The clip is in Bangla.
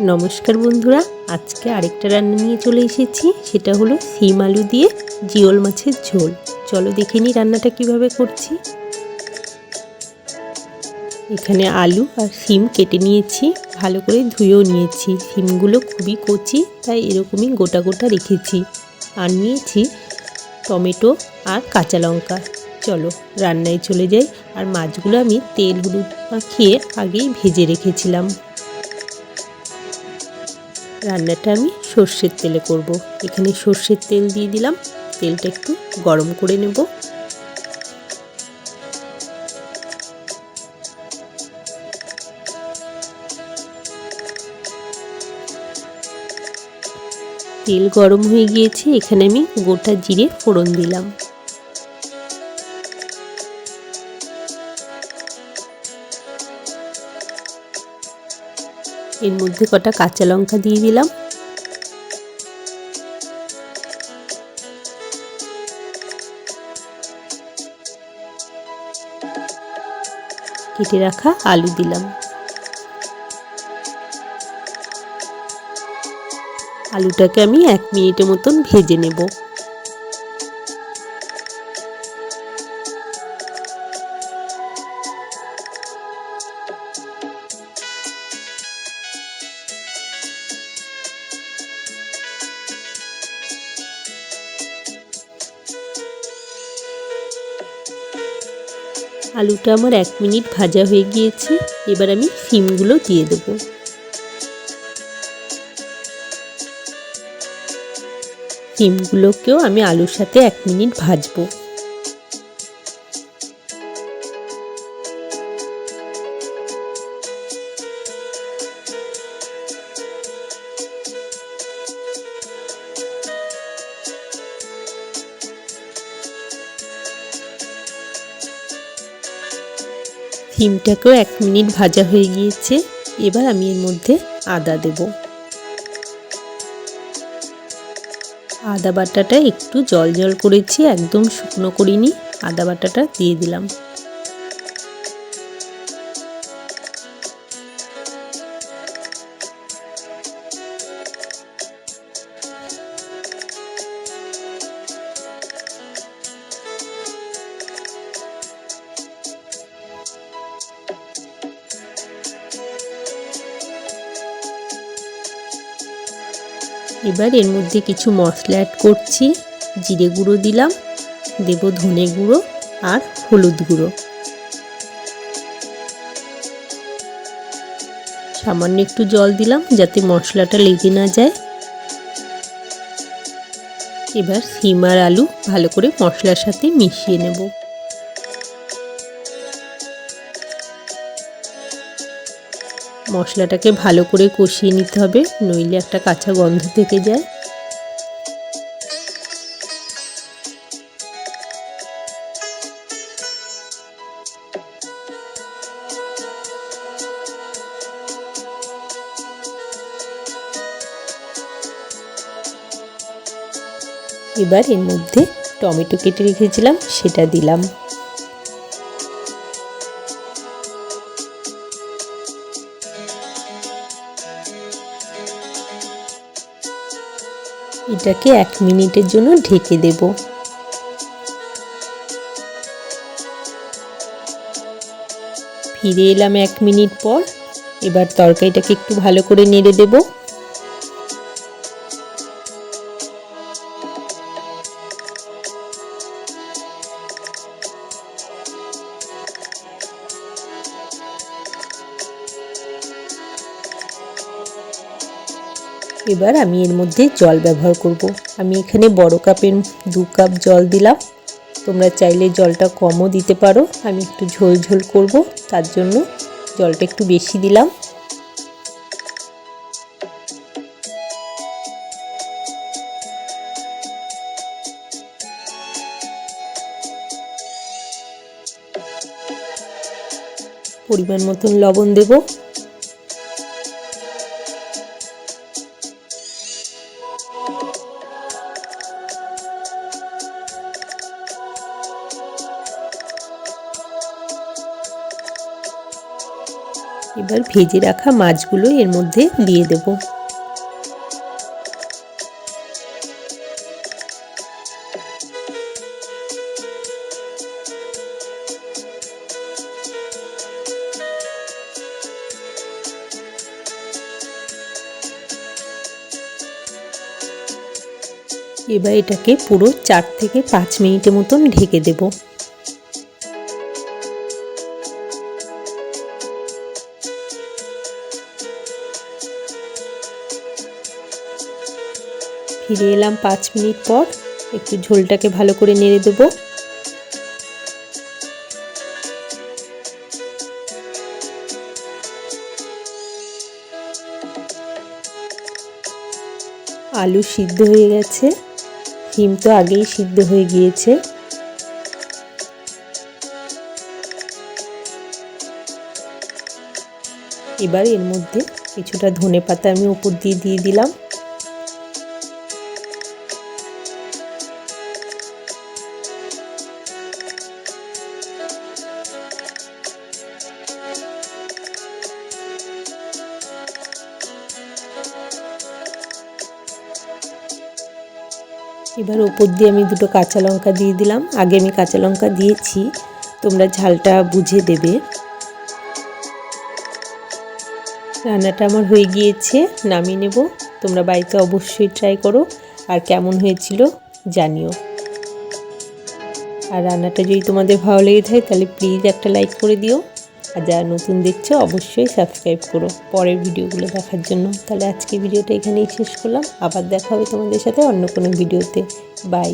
নমস্কার বন্ধুরা, আজকে আরেকটা রান্না নিয়ে চলে এসেছি, সেটা হলো সিম আলু দিয়ে জিওল মাছের ঝোল। চলো দেখে নিই রান্নাটা কীভাবে করছি। এখানে আলু আর সিম কেটে নিয়েছি, ভালো করে ধুয়েও নিয়েছি। সিমগুলো খুবই কচি, তাই এরকমই গোটা গোটা রেখেছি। আর নিয়েছি টমেটো আর কাঁচা লঙ্কা। চলো রান্নায় চলে যাই। আর মাছগুলো আমি তেল, হলুদ মাখিয়ে আগেই ভেজে রেখেছিলাম। রান্নাটা আমি সর্ষের তেলে করব। এখানে সর্ষের তেল দিয়ে দিলাম। তেলটা একটু গরম করে নেব। তেল গরম হয়ে গিয়েছে। এখানে আমি গোটা জিরে ফোড়ন দিলাম। এর মধ্যে কটা কাঁচা লঙ্কা দিয়ে দিলাম। কেটে রাখা আলু দিলাম। আলুটাকে আমি এক মিনিটের মতন ভেজে নেব। আলুটা আমার এক মিনিট ভাজা হয়ে গিয়েছে। এবার আমি সিমগুলো দিয়ে দেবো। সিমগুলোকেও আমি আলুর সাথে এক মিনিট ভাজবো। সিমটাকেও এক মিনিট ভাজা হয়ে গিয়েছে। এবার আমি এর মধ্যে আদা দেব। আদা বাটাটা একটু জল জল করেছি, একদম শুকনো করিনি। আদা বাটাটা দিয়ে দিলাম। এবার এর মধ্যে কিছু মশলা অ্যাড করছি। জিরে গুঁড়ো দিলাম, দেব ধনে গুঁড়ো আর হলুদ গুঁড়ো। সামান্য একটু জল দিলাম যাতে মশলাটা লেগে না যায়। এবার সিম আর আলু ভালো করে মশলার সাথে মিশিয়ে নেব। মশলাটাকে ভালো করে কষিয়ে নিতে হবে, নইলে একটা কাঁচা গন্ধ থেকে যায়। এবার এর মধ্যে টমেটো কেটে রেখেছিলাম, সেটা দিলাম। এটাকে এক মিনিটের জন্য ঢেকে দেব। ফিরে এলাম এক মিনিট পর। এবার তরকারিটাকে একটু ভালো করে নেড়ে দেব। এবার আমি এর মধ্যে জল ব্যবহার করব। আমি এখানে বড় কাপের দু কাপ জল দিলাম। তোমরা চাইলে জলটা কমও দিতে পারো। আমি একটু ঝোল ঝোল করব, তার জন্য জলটা একটু বেশি দিলাম। পরিমাণ মতন লবণ দেবো। এবার ভেজে রাখা মাছগুলো এর মধ্যে দিয়ে দেবো। এবার এটাকে পুরো চার থেকে পাঁচ মিনিটের মতন ঢেকে দেব। ফিরে এলাম পাঁচ মিনিট পর। একটু ঝোলটাকে ভালো করে নেড়ে দেবো। আলু সিদ্ধ হয়ে গেছে। ডিম তো আগেই সিদ্ধ হয়ে গিয়েছে। এবার এর মধ্যে কিছুটা ধনে পাতা আমি উপর দিয়ে দিয়ে দিলাম। এবার ওপর দিয়ে আমি দুটো কাঁচা লঙ্কা দিয়ে দিলাম। আগে আমি কাঁচা লঙ্কা দিয়েছি। তোমরা ঝালটা বুঝে দেবে। রান্নাটা আমার হয়ে গিয়েছে, নামিয়ে নেব। তোমরা বাড়িতে অবশ্যই ট্রাই করো। আর কেমন হয়েছিল জানিও। আর রান্নাটা যদি তোমাদের ভালো লেগে থাকে, তাহলে প্লিজ একটা লাইক করে দিও। আর যারা নতুন দেখছ, অবশ্যই সাবস্ক্রাইব করো। পরের ভিডিওগুলো দেখার জন্য। তাহলে আজকে ভিডিওটা এখানেই শেষ করলাম। আবার দেখা হবে তোমাদের সাথে অন্য কোনো ভিডিওতে। বাই